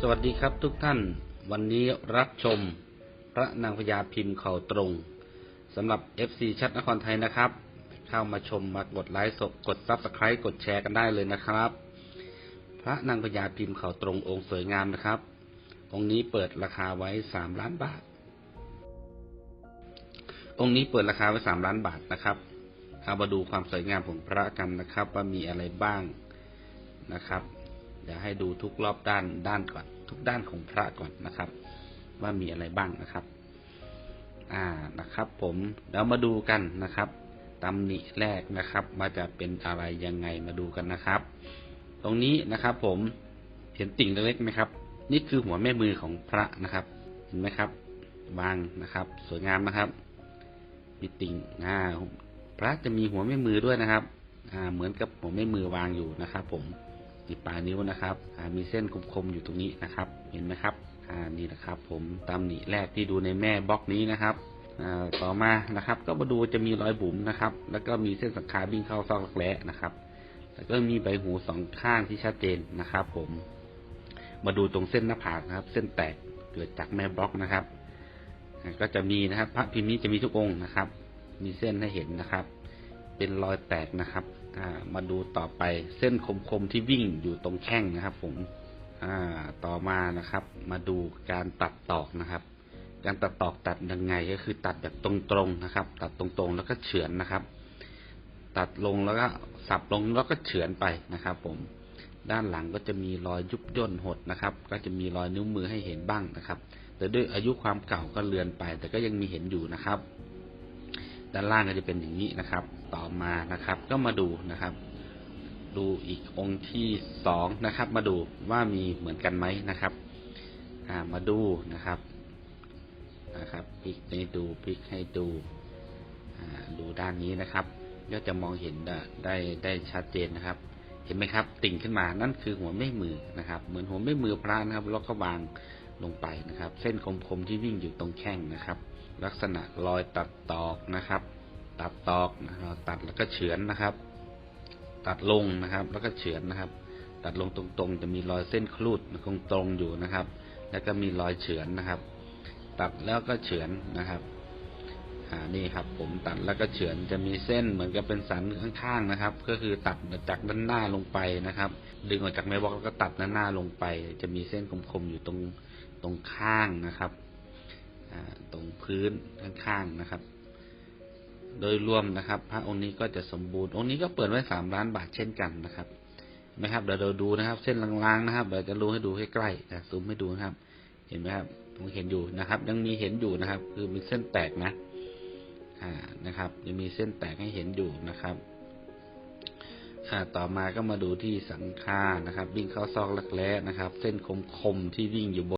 สวัสดีครับทุกท่าน วันนี้รับชมพระนางพญาพิมพ์เข่าตรงสำหรับ FC ชัดนครไทยนะครับ เข้ามาชมมากดไลค์กดซับสไครต์กดแชร์กันได้เลยนะครับ พระนางพญาพิมพ์เข่าตรงองค์สวยงามนะครับ องค์นี้เปิดราคาไว้สามล้านบาท องค์นี้เปิดราคาไว้สามล้านบาทนะครับเอามาดูความสวยงามของพระกันนะครับ ว่ามีอะไรบ้างนะครับ เดี๋ยวให้ดูทุกรอบด้านด้านก่อน ทุกด้านของพระก่อนนะครับ ว่ามีอะไรบ้างนะครับ อ่านะครับ ผมเดี๋ยวมาดูกันนะครับตำหนิแรกนะครับมาจะเป็นอะไรยังไงมาดูกันนะครับ ตรงนี้นะครับ ผมเห็นติ่งเล็กๆไหมครับ นี่คือหัวแม่มือของพระนะครับ เห็นไหมครับวางนะครับ สวยงามนะครับมีติ่งอ่าพระจะมีหัวแม่มือด้วยนะครับ อ่า เหมือนกับหัวแม่มือวางอยู่นะครับ ผม ที่ปลายนิ้วนะครับมีเส้นคมๆอยู่ตรงนี้นะครับ เห็นไหมครับอ่านี่นะครับ ผมตำหนิแรกที่ดูในแม่บล็อกนี้นะครับต่อมานะครับ ก็มาดูจะมีรอยบุ๋มนะครับ แล้วก็มีเส้นสังขาวิ่งเข้าซอกรักแร้นะครับ แล้วก็มีใบหูสองข้างที่ชัดเจนนะครับ ผม มาดูตรงเส้นหน้าผากนะครับ เส้นแตกเกิดจากแม่บล็อกนะครับ ก็จะมีนะครับ พระพิมพ์นี้จะมีทุกองค์นะครับ มีเส้นให้เห็นนะครับ เป็นรอยแตกนะครับมาดูต่อไปเส้นคมๆที่วิ่งอยู่ตรงแข้งนะครับ ผมต่อมานะครับ มาดูการตัดตอกนะครับ การตัดตอกตัดยังไงก็คือตัดแบบตรงๆนะครับ ตัดตรงๆแล้วก็เฉือนนะครับ ตัดลงแล้วก็สับลงแล้วก็เฉือนไปนะครับ ผม ด้านหลังก็จะมีรอยยุบย่นหดนะครับ ก็จะมีรอยนิ้วมือให้เห็นบ้างนะครับ แต่ด้วยอายุความเก่าก็เลือนไป แต่ก็ยังมีเห็นอยู่นะครับ ด้านล่างก็จะเป็นอย่างนี้นะครับ ต่อมานะครับ ก็มาดูนะครับ ดูอีกองค์ที่สองนะครับ มาดูว่ามีเหมือนกันไหมนะครับ อ่ามาดูนะครับนะครับพลิกให้ดูพลิกให้ดูดูด้านนี้นะครับก็จะมองเห็นได้ได้ได้ชัดเจนนะครับ เห็นไหมครับ ติ่งขึ้นมานั่นคือหัวแม่มือนะครับ เหมือนหัวแม่มือพระนะครับแล้วก็วางลงไปนะครับ เส้นคมๆที่วิ่งอยู่ตรงแข้งนะครับ ลักษณะรอยตัดตอกนะครับ ตัดตอกนะครับตัดแล้วก็เฉือนนะครับ ตัดลงนะครับ แล้วก็เฉือนนะครับ ตัดลงตรงๆ จะมีรอยเส้นครูดตรงตรงอยู่นะครับ แล้วก็มีรอยเฉือนนะครับ ตัดแล้วก็เฉือนนะครับอ่านี่ครับผมตัดแล้วก็เฉือนจะมีเส้นเหมือนกับเป็นสันข้างๆนะครับ ก็คือตัดจากด้านหน้าลงไปนะครับ ดึงออกจากแม่บล็อกแล้วก็ตัดด้านหน้าลงไป จะมีเส้นคมๆอยู่ตรงตรงข้างนะครับ ตรงพื้นข้างๆนะครับ โดยรวมนะครับ พระองค์นี้ก็จะสมบูรณ์องค์นี้ก็เปิดไว้สามล้านบาทเช่นกันนะครับนไหมครับเดี๋ยวเราดูนะครับ เส้นลางๆนะครับเดี๋ยวจะรู้ให้ดูให้ใกล้จะซูมให้ดูนะครับ เห็นไหมครับผมเห็นอยู่นะครับ ยังมีเห็นอยู่นะครับ คือมีเส้นแตกนะอ่านะครับยังมีเส้นแตกให้เห็นอยู่นะครับอ่าต่อมาก็มาดูที่สังฆานะครับ วิ่งเข้าซอกลักแร้นะครับ เส้นคมๆที่วิ่งอยู่บน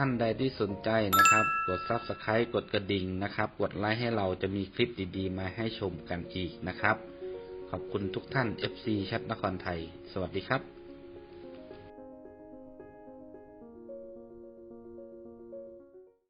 ท่านใดที่สนใจนะครับ กด Subscribe กดกระดิ่งนะครับ กดไลค์ให้เราจะมีคลิปดีๆ มาให้ชมกันอีกนะครับ ขอบคุณทุกท่าน FC ชัดนครไทย สวัสดีครับ